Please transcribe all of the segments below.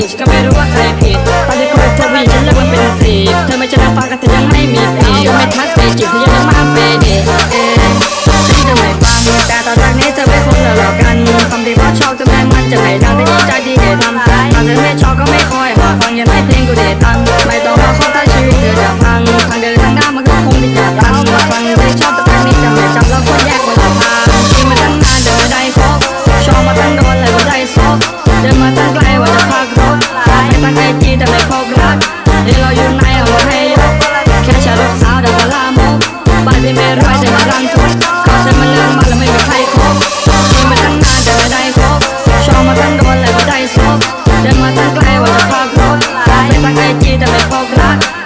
Mișcă pe roata ที่ไม่ร้อยแต่ว่าร่างทุกก็ฉันมาเรื่มาแล้วไม่มีใครคบมีมาตั้งนานแต่ไม่ได้คบชอบมาตั้งแต่นเลยไม่ได้ซบเดินมาตั้งไกลว่าจะพาครบไปตั้งไอจีแต่ไม่พบรัก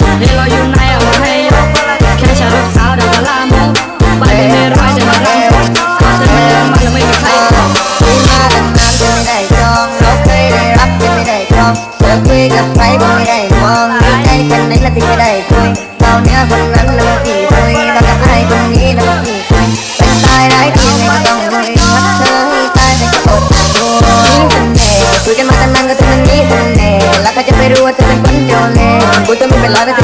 ไม่รู้ว่าเธอเป็นคนเจ้าเล่ห์กูจะไม่เป็นร้ยเป็น